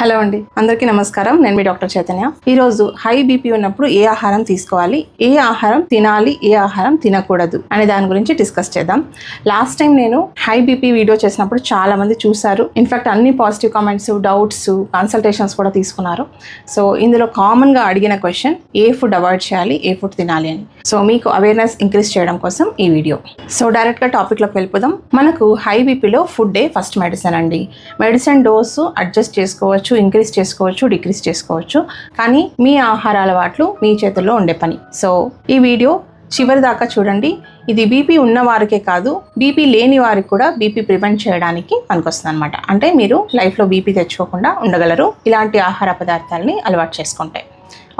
Hello అండి. అందరికీ నమస్కారం. నేను మీ డాక్టర్ చైతన్య. ఈరోజు హై బీపీ ఉన్నప్పుడు ఏ ఆహారం తీసుకోవాలి? ఏ ఆహారం తినాలి? ఏ ఆహారం తినకూడదు? అనే దాని గురించి డిస్కస్ చేద్దాం. లాస్ట్ టైం నేను హై బీపీ వీడియో చేసినప్పుడు చాలా మంది చూశారు. ఇన్ఫాక్ట్ అన్ని పాజిటివ్ కామెంట్స్ డౌట్స్ కన్సల్టేషన్స్ కూడా తీసుకున్నారు. సో ఇందులో కామన్గా అడిగిన క్వశ్చన్ ఏ ఫుడ్ అవాయిడ్ చేయాలి? ఏ ఫుడ్ తినాలి అని. సో మీకు అవేర్నెస్ ఇంక్రీజ్ చేయడం కోసం ఈ వీడియో. సో డైరెక్ట్గా టాపిక్లోకి వెళ్ళిపోదాం. మనకు హై బీపీలో ఫుడ్డే ఫస్ట్ మెడిసిన్ అండి. మెడిసిన్ డోసు అడ్జస్ట్ చేసుకోవచ్చు. ఇంక్రీజ్ చేసుకోవచ్చు డిక్రీజ్ చేసుకోవచ్చు. కానీ మీ ఆహార అలవాట్లు మీ చేతుల్లో ఉండే పని. సో ఈ వీడియో చివరి దాకా చూడండి. ఇది బీపీ ఉన్న వారికే కాదు బీపీ లేని వారికి కూడా బీపీ ప్రివెంట్ చేయడానికి పనికొస్తుంది అనమాట అంటే మీరు లైఫ్లో బీపీ తెచ్చుకోకుండా ఉండగలరు. ఇలాంటి ఆహార పదార్థాలని అలవాటు చేసుకుంటే.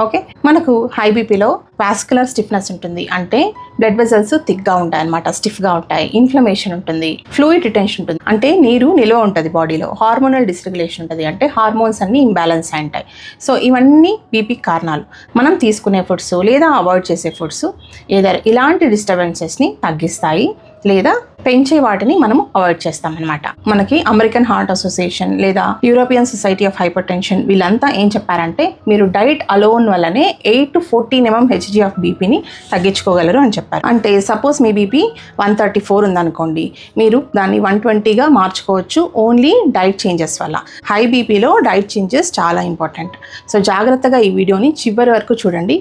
ఓకే? మనకు హై బీపీలో వాస్కులర్ స్టిఫ్నెస్ ఉంటుంది. అంటే బ్లడ్ వెజల్స్ థిక్గా ఉంటాయి అనమాట స్టిఫ్గా ఉంటాయి. ఇన్ఫ్లమేషన్ ఉంటుంది. ఫ్లూయిడ్ రిటెన్షన్ ఉంటుంది. అంటే నీరు నిల్వ ఉంటుంది బాడీలో హార్మోనల్ డిస్రెగ్యులేషన్ ఉంటుంది. అంటే హార్మోన్స్ అన్నీ ఇంబ్యాలెన్స్ అయి ఉంటాయి. సో ఇవన్నీ బీపీ కారణాలు. మనం తీసుకునే ఫుడ్స్ లేదా అవాయిడ్ చేసే ఫుడ్స్ ఏదైనా ఇలాంటి డిస్టర్బెన్సెస్ని తగ్గిస్తాయి లేదా పెంచే వాటిని మనం అవాయిడ్ చేస్తాం అనమాట మనకి అమెరికన్ హార్ట్ అసోసియేషన్ లేదా European society of hypertension వీళ్ళంతా ఏం చెప్పారంటే మీరు డైట్ అలోన్ వల్లనే eight to fourteen mm Hg of బీపీని తగ్గించుకోగలరు అని చెప్పారు. అంటే సపోజ్ మీ బీపీ వన్ థర్టీ ఫోర్ ఉందనుకోండి మీరు దాన్ని వన్ ట్వంటీగా మార్చుకోవచ్చు ఓన్లీ డైట్ చేంజెస్ వల్ల. హై బీపీలో డైట్ చేంజెస్ చాలా ఇంపార్టెంట్ సో జాగ్రత్తగా ఈ వీడియోని చివరి వరకు చూడండి.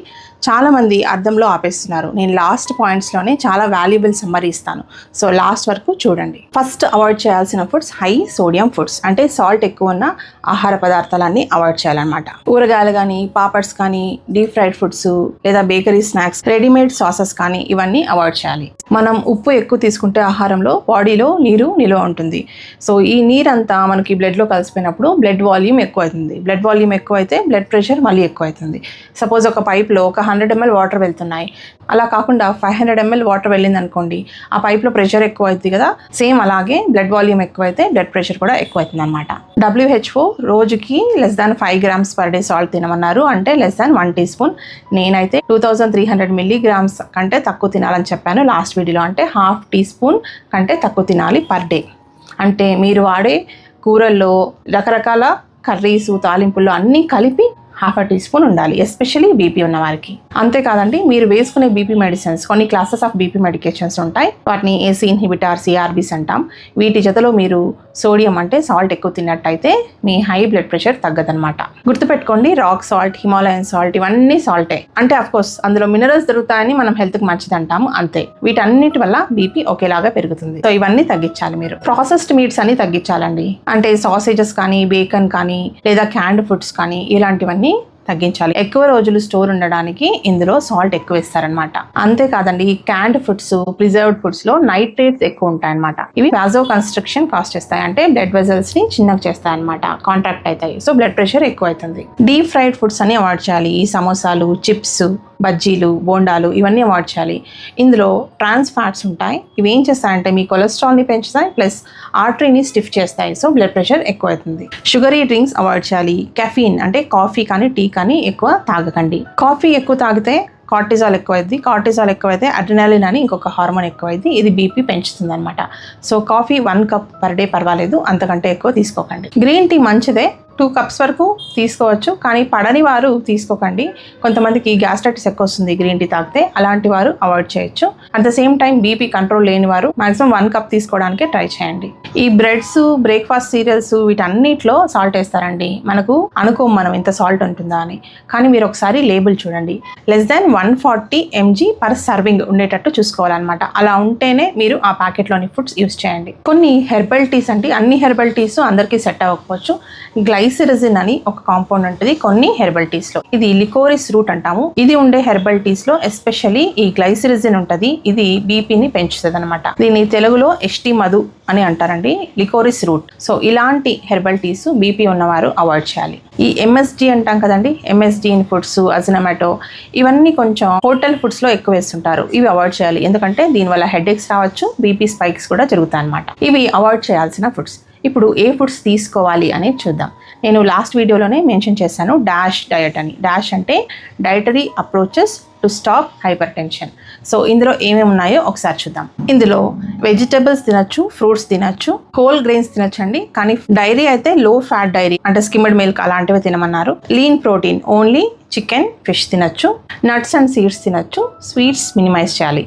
చాలామంది అర్థంలో ఆపేస్తున్నారు. నేను లాస్ట్ పాయింట్స్లోనే చాలా వాల్యుబుల్ సమ్మరీ ఇస్తాను. సో లాస్ట్ వరకు చూడండి. ఫస్ట్ అవాయిడ్ చేయాల్సిన ఫుడ్స్ హై సోడియం ఫుడ్స్ అంటే సాల్ట్ ఎక్కువ ఉన్న ఆహార పదార్థాలన్నీ అవాయిడ్ చేయాలన్నమాట. కూరగాయలు కానీ పాపడ్స్ కానీ డీప్ ఫ్రైడ్ ఫుడ్స్ లేదా బేకరీ స్నాక్స్ రెడీమేడ్ సాసెస్ కానీ ఇవన్నీ అవాయిడ్ చేయాలి. మనం ఉప్పు ఎక్కువ తీసుకుంటే ఆహారంలో బాడీలో నీరు నిల్వ ఉంటుంది. సో ఈ నీరంతా మనకి బ్లడ్లో కలిసిపోయినప్పుడు బ్లడ్ వాల్యూమ్ ఎక్కువ అవుతుంది బ్లడ్ వాల్యూమ్ ఎక్కువ అయితే బ్లడ్ ప్రెషర్ మళ్ళీ ఎక్కువ అవుతుంది సపోజ్ ఒక పైప్లో ఒక హండ్రెడ్ ఎంఎల్ వాటర్ వెళ్తున్నాయి. అలా కాకుండా ఫైవ్ హండ్రెడ్ ఎంఎల్ వాటర్ వెళ్ళింది అనుకోండి ఆ పైప్లో ప్రెషర్ ఎక్కువ అవుతుంది కదా సేమ్ అలాగే బ్లడ్ వాల్యూమ్ ఎక్కువ అయితే బ్లడ్ ప్రెషర్ కూడా ఎక్కువ అవుతుంది అనమాట డబ్ల్యూహెచ్ఓ రోజుకి less than five grams per day salt తినమన్నారు. అంటే less than one teaspoon. నేనైతే two thousand three hundred milligrams కంటే తక్కువ తినాలని చెప్పాను లాస్ట్ వీడియోలో అంటే హాఫ్ టీ స్పూన్ కంటే తక్కువ తినాలి పర్ డే. అంటే మీరు వాడే కూరల్లో రకరకాల కర్రీస్ తాలింపుల్లో అన్నీ కలిపి హాఫ్ అ టీ స్పూన్ ఉండాలి ఎస్పెషలీ బీపీ ఉన్న వారికి. అంతేకాదండి మీరు వేసుకునే బీపీ మెడిసిన్స్ కొన్ని క్లాసెస్ ఆఫ్ బీపీ మెడికేషన్స్ ఉంటాయి. వాటిని ఏసీ ఇన్హిబిటార్ సిఆర్బీస్ అంటాం. వీటి జతలో మీరు సోడియం అంటే సాల్ట్ ఎక్కువ తిన్నట్టయితే మీ హై బ్లడ్ ప్రెషర్ తగ్గదనమాట గుర్తుపెట్టుకోండి రాక్ సాల్ట్ హిమాలయన్ సాల్ట్ ఇవన్నీ సాల్టే. అంటే అఫ్ కోర్స్ అందులో మినరల్స్ దొరుకుతాయని మనం హెల్త్కి మంచిది అంటాము అంతే. వీటన్నిటి వల్ల బీపీ ఒకేలాగా పెరుగుతుంది. సో ఇవన్నీ తగ్గించాలి మీరు. ప్రాసెస్డ్ మీట్స్ అన్ని తగ్గించాలండి. అంటే సాసేజెస్ కానీ బేకన్ కానీ లేదా క్యాండ్ ఫుడ్స్ కానీ ఇలాంటివన్నీ తగ్గించాలి. ఎక్కువ రోజులు స్టోర్ ఉండడానికి ఇందులో సాల్ట్ ఎక్కువ ఇస్తారనమాట అంతేకాదండి ఈ క్యాండ్ ఫుడ్స్ ప్రిజర్వ్డ్ ఫుడ్స్లో నైట్రేట్స్ ఎక్కువ ఉంటాయన్నమాట ఇవి వాజో కన్స్ట్రక్షన్ కాస్ట్ చేస్తాయి. అంటే బ్లడ్ వెజల్స్ని చిన్నగా చేస్తాయి అనమాట కాంట్రాక్ట్ అవుతాయి. సో బ్లడ్ ప్రెషర్ ఎక్కువ అవుతుంది డీప్ ఫ్రైడ్ ఫుడ్స్ అని అవాయిడ్ చేయాలి. ఈ సమోసాలు చిప్స్ బజ్జీలు బోండాలు ఇవన్నీ అవాయిడ్ చేయాలి. ఇందులో ట్రాన్స్ ఫ్యాట్స్ ఉంటాయి. ఇవి ఏం చేస్తాయంటే మీ కొలెస్ట్రాల్ని పెంచుతాయి ప్లస్ ఆర్టరీని స్టిఫ్ చేస్తాయి. సో బ్లడ్ ప్రెషర్ ఎక్కువ అవుతుంది షుగరీ డ్రింక్స్ అవాయిడ్ చేయాలి. కెఫీన్ అంటే కాఫీ కానీ టీ కానీ ఎక్కువ తాగకండి. కాఫీ ఎక్కువ తాగితే కార్టిజాల్ ఎక్కువైంది కార్టిజాల్ ఎక్కువైతే అడ్రినాలిన్ అని ఇంకొక హార్మోన్ ఎక్కువైంది ఇది బీపీ పెంచుతుంది అనమాట so coffee one cup per day పర్వాలేదు. అంతకంటే ఎక్కువ తీసుకోకండి. గ్రీన్ టీ మంచిదే. టూ కప్స్ వరకు తీసుకోవచ్చు. కానీ పడని వారు తీసుకోకండి. కొంతమందికి గ్యాస్ట్రైటిస్ ఎక్కువ వస్తుంది గ్రీన్ టీ తాగితే అలాంటి వారు అవాయిడ్ చేయొచ్చు. At the same time BP control లేని వారు మాక్సిమం వన్ కప్ తీసుకోవడానికి ట్రై చేయండి. ఈ బ్రెడ్స్ బ్రేక్ఫాస్ట్ సీరియల్స్ వీటన్నిటిలో సాల్ట్ వేస్తారండి. మనకు అనుకోం మనం ఇంత సాల్ట్ ఉంటుందా అని. కానీ మీరు ఒకసారి లేబుల్ చూడండి. Less than one forty MG per serving ఉండేటట్టు చూసుకోవాలన్నమాట. అలా ఉంటేనే మీరు ఆ ప్యాకెట్లోని ఫుడ్స్ యూస్ చేయండి. కొన్ని హెర్బల్ టీస్ అంటే అన్ని హెర్బల్ టీస్ అందరికీ సెట్ అవ్వకపోవచ్చు. గ్లైసిరజిన్ అని ఒక కాంపౌండ్ ఉంటుంది కొన్ని హెర్బల్ టీస్లో. ఇది లికోరిస్ రూట్ అంటాము. ఇది ఉండే హెర్బల్ టీస్లో ఎస్పెషల్లీ ఈ గ్లైసిరజిన్ ఉంటది ఇది బీపీని పెంచుతుంది అనమాట దీన్ని తెలుగులో ఎస్టీ మధు అని అంటారండి లికోరిస్ రూట్ సో ఇలాంటి హెర్బల్ టీస్ బీపీ ఉన్నవారు అవాయిడ్ చేయాలి. ఈ ఎంఎస్డి అంటాం కదండి ఎంఎస్డి ఇన్ ఫుడ్స్ అజినమాటో ఇవన్నీ కొంచెం హోటల్ ఫుడ్స్లో ఎక్కువ వేస్తుంటారు. ఇవి అవాయిడ్ చేయాలి. ఎందుకంటే దీనివల్ల హెడ్ ఎక్స్ రావచ్చు బీపీ స్పైక్స్ కూడా జరుగుతాయి అనమాట ఇవి అవాయిడ్ చేయాల్సిన ఫుడ్స్ ఇప్పుడు ఏ ఫుడ్స్ తీసుకోవాలి అనేది చూద్దాం. నేను లాస్ట్ వీడియోలోనే మెన్షన్ చేశాను డాష్ డయట్ అని. డాష్ అంటే dietary approaches to stop hypertension so ఇందులో ఏమేమి ఉన్నాయో ఒకసారి చూద్దాం. ఇందులో వెజిటబుల్స్ తినచ్చు ఫ్రూట్స్ తినచ్చు హోల్ గ్రెయిన్స్ తినచ్చండి కానీ డైరీ అయితే లో ఫ్యాట్ డైరీ అంటే స్కిమ్డ్ మిల్క్ అలాంటివి తినమన్నారు. Lean protein only chicken fish తినచ్చు. నట్స్ అండ్ సీడ్స్ తినచ్చు. స్వీట్స్ మినిమైజ్ చేయాలి.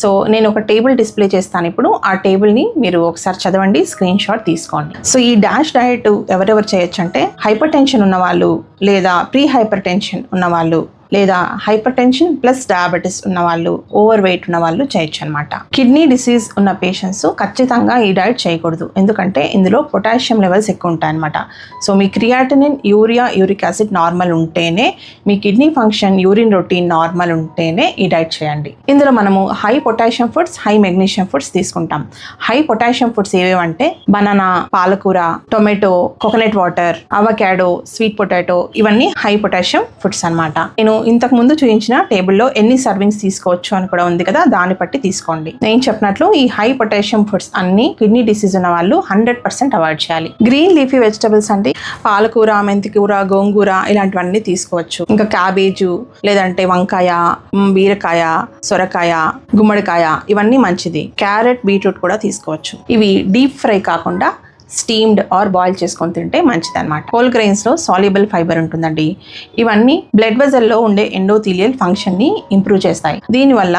సో నేను ఒక టేబుల్ డిస్ప్లే చేస్తాను ఇప్పుడు. ఆ టేబుల్ని మీరు ఒకసారి చదవండి స్క్రీన్ షాట్ తీసుకోండి. సో ఈ డాష్ డయట్ ఎవరెవరు చేయొచ్చు అంటే హైపర్ టెన్షన్ ఉన్నవాళ్ళు లేదా ప్రీ హైపర్ టెన్షన్ ఉన్నవాళ్ళు లేదా హైపర్ టెన్షన్ ప్లస్ డయాబెటీస్ ఉన్న వాళ్ళు ఓవర్ వెయిట్ ఉన్న వాళ్ళు చేయొచ్చు అనమాట కిడ్నీ డిసీజ్ ఉన్న పేషెంట్స్ ఖచ్చితంగా ఈ డైట్ చేయకూడదు. ఎందుకంటే ఇందులో పొటాషియం లెవెల్స్ ఎక్కువ ఉంటాయి అనమాట సో మీ creatinine urea uric acid normal ఉంటేనే మీ kidney function urine routine normal ఉంటేనే ఈ డైట్ చేయండి. ఇందులో మనము high potassium foods high magnesium foods తీసుకుంటాం. హై పొటాషియం ఫుడ్స్ ఏవేవంటే బనానా పాలకూర tomato coconut water avocado sweet potato ఇవన్నీ హై పొటాషియం ఫుడ్స్ అన్నమాట. నేను ఇంతకు ముందు చూపించిన టేబుల్లో ఎన్ని సర్వింగ్స్ తీసుకోవచ్చు అని కూడా ఉంది కదా దాన్ని బట్టి తీసుకోండి. నేను చెప్పినట్లు ఈ హై పొటాషియం ఫుడ్స్ అన్ని కిడ్నీ డిసీజ్ ఉన్న వాళ్ళు హండ్రెడ్ పర్సెంట్ అవాయిడ్ చేయాలి. గ్రీన్ లీఫీ వెజిటబుల్స్ అంటే పాలకూర మెంతికూర గోంగూర ఇలాంటివన్నీ తీసుకోవచ్చు. ఇంకా క్యాబేజు లేదంటే వంకాయ బీరకాయ సొరకాయ గుమ్మడికాయ ఇవన్నీ మంచిది. క్యారెట్ బీట్రూట్ కూడా తీసుకోవచ్చు. ఇవి డీప్ ఫ్రై కాకుండా స్టీమ్డ్ ఆర్ బాయిల్ చేసుకొని తింటే మంచిది అనమాట హోల్ గ్రెయిన్స్లో సాల్యుబుల్ ఫైబర్ ఉంటుందండి. ఇవన్నీ బ్లడ్ వెజల్లో ఉండే ఎండోథీలియల్ ఫంక్షన్ని ఇంప్రూవ్ చేస్తాయి. దీనివల్ల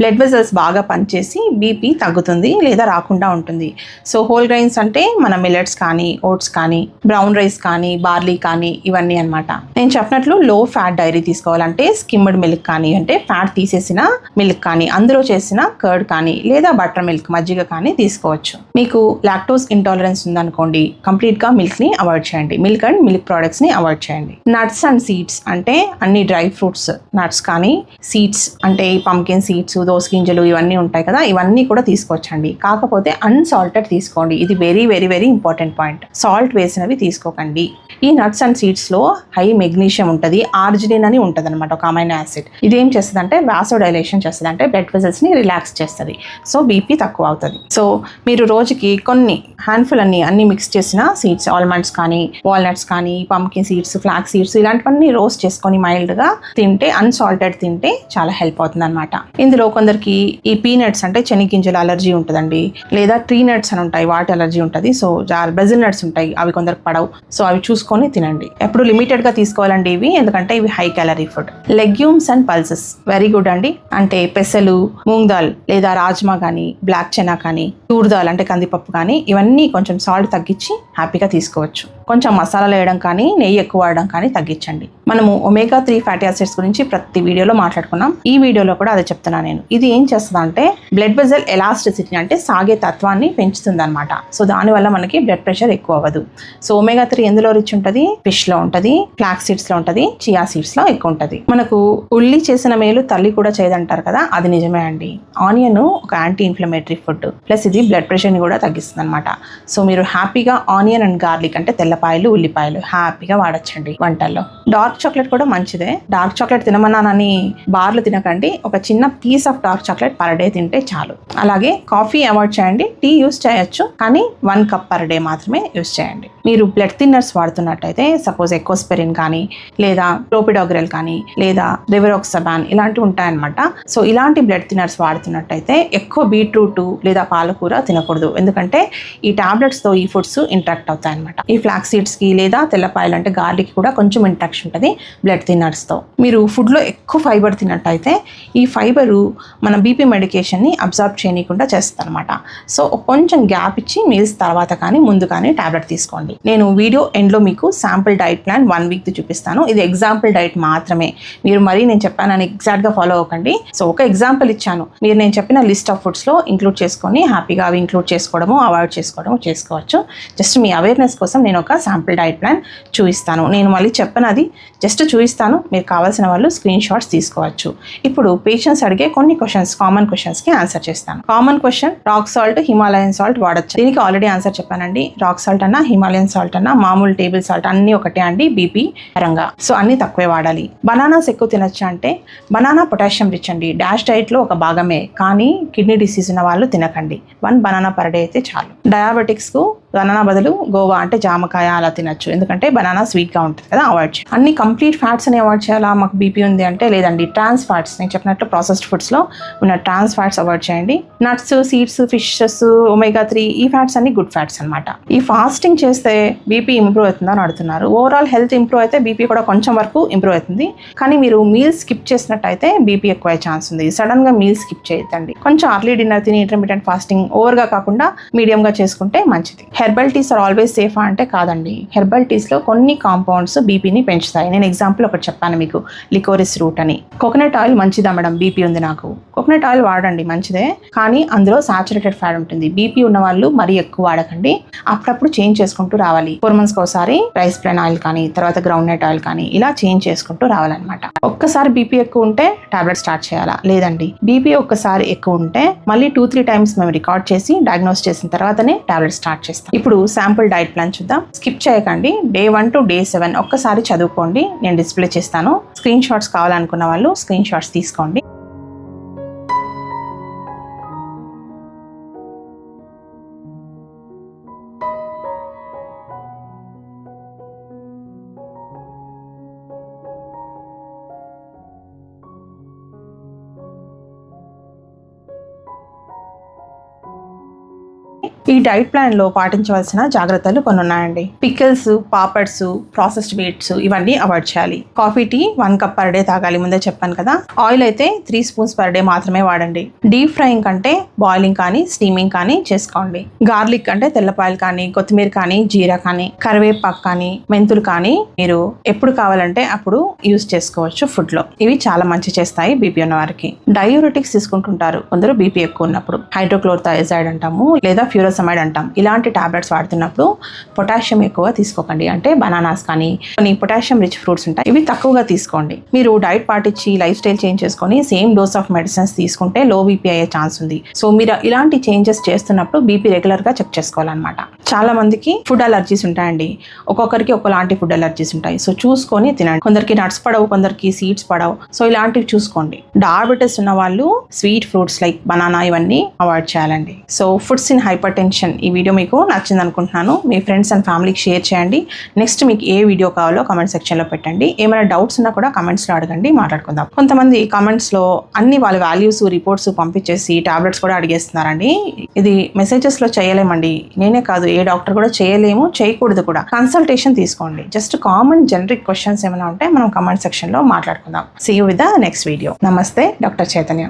బ్లడ్ వెజల్స్ బాగా పనిచేసి బీపీ తగ్గుతుంది లేదా రాకుండా ఉంటుంది. సో హోల్ గ్రెయిన్స్ అంటే మన మిల్లెట్స్ కానీ ఓట్స్ కానీ బ్రౌన్ రైస్ కానీ బార్లీ కానీ ఇవన్నీ అన్నమాట. నేను చెప్పినట్లు లో ఫ్యాట్ డైరీ తీసుకోవాలంటే స్కిమ్డ్ మిల్క్ కానీ అంటే ఫ్యాట్ తీసేసిన మిల్క్ కానీ అందులో చేసిన కర్డ్ కానీ లేదా బటర్ మిల్క్ మజ్జిగ కానీ తీసుకోవచ్చు. మీకు లాక్టోస్ ఇంటాలరెన్స్ ఉంది ఉందనుకోండి కంప్లీట్గా మిల్క్ని అవాయిడ్ చేయండి. మిల్క్ అండ్ మిల్క్ ప్రోడక్ట్స్ని అవాయిడ్ చేయండి. నట్స్ అండ్ సీడ్స్ అంటే అన్ని డ్రై ఫ్రూట్స్ నట్స్ కానీ సీడ్స్ అంటే పంకిన్ సీడ్స్ దోస గింజలు ఇవన్నీ ఉంటాయి కదా ఇవన్నీ కూడా తీసుకొచ్చండి. కాకపోతే అన్సాల్టెడ్ తీసుకోండి. ఇది very very very important point. Salt వేసినవి తీసుకోకండి. ఈ నట్స్ అండ్ సీడ్స్లో హై మెగ్నీషియం ఉంటుంది ఆర్జినిన్ అని ఉంటుంది అనమాట ఒక అమైనో యాసిడ్ ఇదేం చేస్తుంది అంటే వ్యాసోడైలేషన్ చేస్తుంది అంటే బ్లడ్ వెజల్స్ని రిలాక్స్ చేస్తుంది సో బీపీ తక్కువ అవుతుంది. సో మీరు రోజుకి కొన్ని హ్యాండ్ఫుల్ అన్ని అన్ని మిక్స్ చేసిన సీడ్స్ ఆల్మండ్స్ కానీ వాల్నట్స్ కానీ పంకిన్ సీడ్స్ ఫ్లాక్ సీడ్స్ ఇలాంటివన్నీ రోస్ట్ చేసుకొని మైల్డ్గా తింటే అన్సాల్టెడ్ తింటే చాలా హెల్ప్ అవుతుంది అనమాట ఇందులో కొందరికి ఈ పీనట్స్ అంటే చెనిగింజల అలర్జీ ఉంటుందండి. లేదా ట్రీ నట్స్ అని ఉంటాయి వాటి అలర్జీ ఉంటుంది. సో బ్రెజిల్ నట్స్ ఉంటాయి అవి కొందరికి పడవు. సో అవి చూసుకొని తినండి. ఎప్పుడు లిమిటెడ్గా తీసుకోవాలండి ఇవి ఎందుకంటే ఇవి high calorie food. Legumes and pulses. Very good అండి. అంటే పెసలు మూంగ్ దాల్ లేదా రాజ్మా కానీ బ్లాక్ చెనా కానీ తూర్ దాల్ అంటే కందిపప్పు కానీ ఇవన్నీ కొంచెం సాల్ట్ తగ్గించి హ్యాపీగా తీసుకోవచ్చు. కొంచెం మసాలాలు వేయడం కానీ నెయ్యి ఎక్కువ వాడడం కానీ తగ్గించండి. మనము ఒమేగా త్రీ ఫ్యాటీ యాసిడ్స్ గురించి ప్రతి వీడియోలో మాట్లాడుకున్నాం. ఈ వీడియోలో కూడా అదే చెప్తున్నాను నేను. ఇది ఏం చేస్తుంది అంటే బ్లడ్ వెజల్ ఎలాస్టిసిటీ అంటే సాగే తత్వాన్ని పెంచుతుంది అనమాట సో దానివల్ల మనకి బ్లడ్ ప్రెషర్ ఎక్కువ అవ్వదు. సో ఒమేగా త్రీ ఎందులో రిచ్ ఉంటుంది ఫిష్లో ఉంటుంది ఫ్లాక్ సీడ్స్లో ఉంటుంది చియా సీడ్స్లో ఎక్కువ ఉంటుంది. మనకు ఉల్లి చేసిన మేలు తల్లి కూడా చేయదంటారు కదా అది నిజమే అండి. ఆనియన్ ఒక యాంటీ ఇన్ఫ్లమేటరీ ఫుడ్ ప్లస్ ఇది బ్లడ్ ప్రెషర్ని కూడా తగ్గిస్తుంది అనమాట సో మీరు హ్యాపీగా ఆనియన్ అండ్ గార్లిక్ అంటే తెల్లపాయలు ఉల్లిపాయలు హ్యాపీగా వాడచ్చండి వంటల్లో. డార్క్ చాక్లెట్ కూడా మంచిదే. డార్క్ చాక్లెట్ తినమన్నానని బార్లు తినకండి. ఒక చిన్న piece of dark chocolate per day తింటే చాలు. అలాగే కాఫీ అవాయిడ్ చేయండి. టీ యూస్ చేయొచ్చు. కానీ వన్ కప్ పర్ డే మాత్రమే యూస్ చేయండి. మీరు బ్లడ్ థిన్నర్స్ వాడుతున్నట్టయితే సపోజ్ ఎకోస్పెరిన్ కానీ లేదా ప్రోపిడోగ్రెల్ కానీ లేదా రివరోక్సబాన్ ఇలాంటివి ఉంటాయన్నమాట. సో ఇలాంటి బ్లడ్ థిన్నర్స్ వాడుతున్నట్టయితే ఎక్కువ బీట్రూట్ లేదా పాలకూర తినకూడదు. ఎందుకంటే ఈ టాబ్లెట్స్తో ఈ ఫుడ్స్ ఇంట్రాక్ట్ అవుతాయన్నమాట. ఈ ఫ్లాక్స్ సీడ్స్కి లేదా తెల్లపాయలు అంటే గార్లిక్ కూడా కొంచెం ఇంట్రాక్షన్ ఉంటుంది బ్లడ్ థిన్నర్స్తో మీరు ఫుడ్లో ఎక్కువ ఫైబర్ తిన్నట్టయితే ఈ ఫైబరు మన బీపీ మెడికేషన్ని అబ్జర్వ్ చేయనీయకుండా అనమాట సో కొంచెం గ్యాప్ ఇచ్చి మీల్స్ తర్వాత కానీ ముందు కానీ టాబ్లెట్ తీసుకోండి. నేను వీడియో ఎండ్లో మీకు sample diet plan one week చూపిస్తాను. ఇది ఎగ్జాంపుల్ డైట్ మాత్రమే. మీరు మరీ నేను చెప్పానని ఎగ్జాక్ట్గా ఫాలో అవ్వకండి. సో ఒక ఎగ్జాంపుల్ ఇచ్చాను. మీరు నేను చెప్పిన లిస్ట్ ఆఫ్ ఫుడ్స్లో ఇంక్లూడ్ చేసుకొని హ్యాపీగా అవి ఇంక్లూడ్ చేసుకోవడము అవాయిడ్ చేసుకోవడము చేసుకోవచ్చు. జస్ట్ మీ అవేర్నెస్ కోసం నేను ఒక శాంపుల్ డైట్ ప్లాన్ చూపిస్తాను. నేను మళ్ళీ చెప్పనది జస్ట్ చూపిస్తాను. మీరు కావాల్సిన వాళ్ళు స్క్రీన్ షాట్స్ తీసుకోవచ్చు. ఇప్పుడు పేషెంట్స్ అడిగే కొన్ని క్వశ్చన్స్ కామన్ క్వశ్చన్స్కి ఆన్సర్ చేస్తాను. Common question rock salt Himalayan salt వాడచ్చు? దీనికి ఆల్రెడీ ఆన్సర్ చెప్పానండి. రాక్ సాల్ట్ అన్న హిమాలయన్ సాల్ట్ అన్న మామూలు టేబుల్ సాల్ట్ అన్ని ఒకటే అండి బీపీ పరంగా. సో అన్ని తక్కువే వాడాలి. బనానాస్ ఎక్కువ తినొచ్చా అంటే బనానా పొటాషియం రిచ్ అండి. డాష్ డైట్లో ఒక భాగమే కానీ కిడ్నీ డిసీజ్ ఉన్న వాళ్ళు తినకండి. వన్ బనానా పర్ డే అయితే చాలు. డయాబెటిక్స్కు బనానా బదులు గోవా అంటే జామకాయ అలా తినచ్చు. ఎందుకంటే బనానా స్వీట్గా ఉంటుంది కదా అవాయిడ్ చేయాలి. అన్ని కంప్లీట్ ఫ్యాట్స్ని అవాయిడ్ చేయాలా? మాకు బీపీ ఉంది అంటే లేదండి ట్రాన్స్ ఫ్యాట్స్. నేను చెప్పినట్టు ప్రాసెస్డ్ ఫుడ్స్లో ఉన్న ట్రాన్స్ ఫ్యాట్స్ అవాయిడ్ చేయండి. Nuts seeds fishes omega three ఈ ఫ్యాట్స్ అన్ని గుడ్ ఫ్యాట్స్ అనమాట ఈ ఫాస్టింగ్ చేస్తే బీపీ ఇంప్రూవ్ అవుతుందని అడుగుతున్నారు. ఓవరాల్ హెల్త్ ఇంప్రూవ్ అయితే బీపీ కూడా కొంచెం వరకు ఇంప్రూవ్ అవుతుంది. కానీ మీరు మీల్స్ స్కిప్ చేసినట్టయితే బీపీ ఎక్కువ ఛాన్స్ ఉంది. సడన్గా మీల్స్ స్కిప్ చేయొద్దండి. కొంచెం అర్లీ డిన్నర్ తిని ఇంటర్మీడియట్ ఫాస్టింగ్ ఓవర్గా కాకుండా మీడియంగా చేసుకుంటే మంచిది. హెర్బల్ టీస్ ఆర్ ఆల్వేస్ సేఫా అంటే కాదండి. హెర్బల్ టీస్లో కొన్ని కాంపౌండ్స్ బీపీని పెంచుతాయి. నేను ఎగ్జాంపుల్ ఒకటి చెప్పాను మీకు లికోరిస్ రూట్ అని. కోకోనట్ ఆయిల్ మంచిదా మేడం? బీపీ ఉంది నాకు. కోకోనట్ ఆయిల్ వాడండి మంచిదే. కానీ అందులో సాచురేటెడ్ ఫ్యాట్ ఉంటుంది. బీపీ ఉన్న వాళ్ళు మరీ ఎక్కువ వాడకండి. అప్పుడప్పుడు చేంజ్ చేసుకుంటూ రావాలి. ఫోర్ మంత్స్కి ఒకసారి రైస్ ప్లాన్ ఆయిల్ కానీ తర్వాత గ్రౌండ్ నట్ ఆయిల్ కానీ ఇలా చేంజ్ చేసుకుంటూ రావాలన్నమాట. ఒక్కసారి బీపీ ఎక్కువ ఉంటే టాబ్లెట్ స్టార్ట్ చేయాలా? లేదండి. బీపీ ఒక్కసారి ఎక్కువ ఉంటే మళ్ళీ టూ త్రీ టైమ్స్ మేము రికార్డ్ చేసి డయాగ్నోస్ చేసిన తర్వాతనే టాబ్లెట్ స్టార్ట్ చేస్తాం. ఇప్పుడు శాంపుల్ డైట్ ప్లాన్ చూద్దాం. స్కిప్ చేయకండి. Day one to day seven ఒక్కసారి చదువుకోండి. నేను డిస్ప్లే చేస్తాను. స్క్రీన్ షాట్స్ కావాలనుకున్న వాళ్ళు స్క్రీన్ షాట్స్ తీసుకోండి. ఈ డైట్ ప్లాన్లో పాటించవలసిన జాగ్రత్తలు కొన్ని ఉన్నాయండి పికిల్స్ పాపడ్స్ ప్రాసెస్డ్ మీట్స్ ఇవన్నీ అవాయిడ్ చేయాలి. Coffee tea one cup per day తాగాలి. ముందే చెప్పాను కదా. ఆయిల్ అయితే త్రీ స్పూన్స్ పర్ డే మాత్రమే వాడండి. డీప్ ఫ్రైయింగ్ కంటే బాయిలింగ్ కానీ స్టీమింగ్ కానీ చేసుకోండి. గార్లిక్ అంటే తెల్లపాయలు కానీ కొత్తిమీర కానీ జీరా కానీ కరివేపాకు కానీ మెంతులు కానీ మీరు ఎప్పుడు కావాలంటే అప్పుడు యూస్ చేసుకోవచ్చు ఫుడ్లో. ఇవి చాలా మంచి చేస్తాయి బీపీ ఉన్న వారికి డయూరెటిక్స్ తీసుకుంటుంటారు. కొందరు బీపీ ఎక్కువ ఉన్నప్పుడు. హైడ్రోక్లోర్థైజైడ్ అంటాము. లేదా ఫ్యూరోసమైడ్ అంటాం. ఇలాంటి టాబ్లెట్స్ వాడుతున్నప్పుడు పొటాషియం ఎక్కువ తీసుకోకండి. అంటే బనానాస్ కానీ కొన్ని పొటాషియం రిచ్ ఫ్రూట్స్ ఉంటాయి. ఇవి తక్కువగా తీసుకోండి. మీరు డైట్ పాటించి లైఫ్ స్టైల్ చేంజ్ చేసుకొని సేమ్ డోస్ ఆఫ్ మెడిసిన్స్ తీసుకుంటే లో బీపీ అయ్యే ఛాన్స్ ఉంది. సో మీరు ఇలాంటి చేంజెస్ చేస్తున్నప్పుడు బీపీ రెగ్యులర్గా చెక్ చేసుకోవాలన్నమాట. చాలా మందికి ఫుడ్ అలర్జీస్ ఉంటాయండి. ఒక్కొక్కరికి ఒకలాంటి ఫుడ్ అలర్జీస్ ఉంటాయి. సో చూసుకొని తినండి. కొందరికి నట్స్ పడవు కొందరికి సీడ్స్ పడవు. సో ఇలాంటివి చూసుకోండి. డయాబెటీస్ ఉన్న వాళ్ళు స్వీట్ ఫ్రూట్స్ లైక్ బనానా ఇవన్నీ అవాయిడ్ చేయాలండి. So foods in hypertension ఈ వీడియో మీకు నచ్చింది అనుకుంటున్నాను. మీ ఫ్రెండ్స్ అండ్ ఫ్యామిలీకి షేర్ చేయండి. నెక్స్ట్ మీకు ఏ వీడియో కావాలో కమెంట్ సెక్షన్లో పెట్టండి. ఏమైనా డౌట్స్ ఉన్నా కూడా కమెంట్స్లో అడగండి. మాట్లాడుకుందాం. కొంతమంది కమెంట్స్లో అన్ని వాళ్ళ వాల్యూస్ రిపోర్ట్స్ పంపించేసి టాబ్లెట్స్ కూడా అడిగేస్తున్నారండి. ఇది మెసేజెస్లో చేయలేమండి. నేనే కాదు ఏ డాక్టర్ కూడా చేయలేము చేయకూడదు కూడా. కన్సల్టేషన్ తీసుకోండి. జస్ట్ కామన్ జనరిక్ క్వశ్చన్స్ ఏమైనా ఉంటే మనం కమెంట్ సెక్షన్లో మాట్లాడుకుందాం. See you with the next video నమస్తే డాక్టర్ చైతన్య